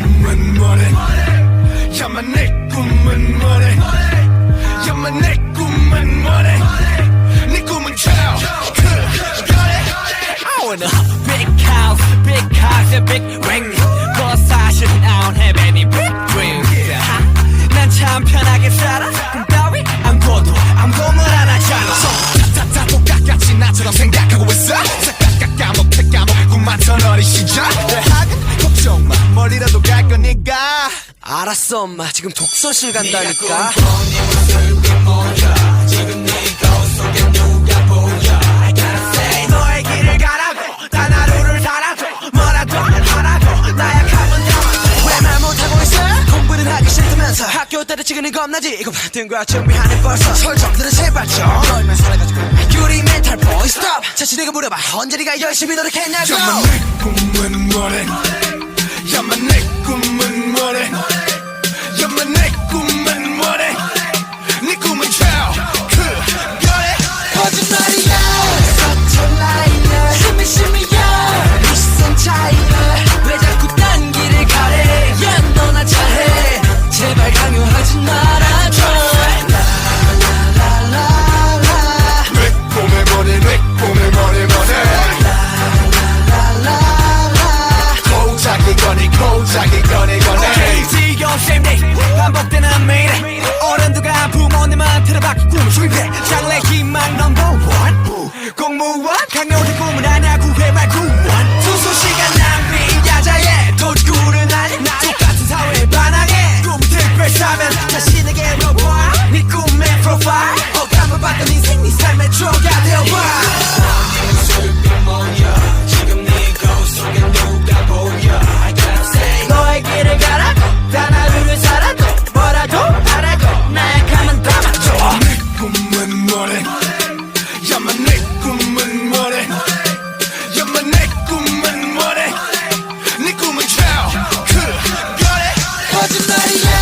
꿈은 뭐래 야마 내 꿈은 뭐래 야마 내 꿈은 뭐래 네 꿈은 쳐 I wanna big house big cars and big ring 뭐 사실 I don't have any big dreams 난참 편하게 살아 꿈 따위 안 꿔도 아무도 안 하잖아 똑같이 나처럼 생각하고 있어 알았어 엄마. 지금 독서실 간다니까. 싫다면서. 학교 때려치기는 겁나지. 이거 받은 거야 준비하는 벌써. 설정들은 제발 좀. 너희만 살아가지고. 유리 멘탈 보이. 스톱. 자신에게 물어봐. 언제 네가 열심히 노력했냐고. 야만 내 꿈은 뭐래? 야만 내 꿈은 뭐래 쌤이 반복되는 매일 어른들과 부모님한테로 바뀌고 실패 장래 희망 넘버 원. 공무원 강력의 꿈은 아냐 구해 말 구원. 수수 시간 낭비 야자의 도구는 아닌 똑같은 사회 반항해 꿈 들빼싸면 자신에게 로봇. 네 꿈의 프로파일 억감을 받던 인생 네 삶의 추억이 되어봐 야만 내 꿈은 뭐래? 야만 내 꿈은 뭐래? 네 꿈은 child 그거래. 거짓말이야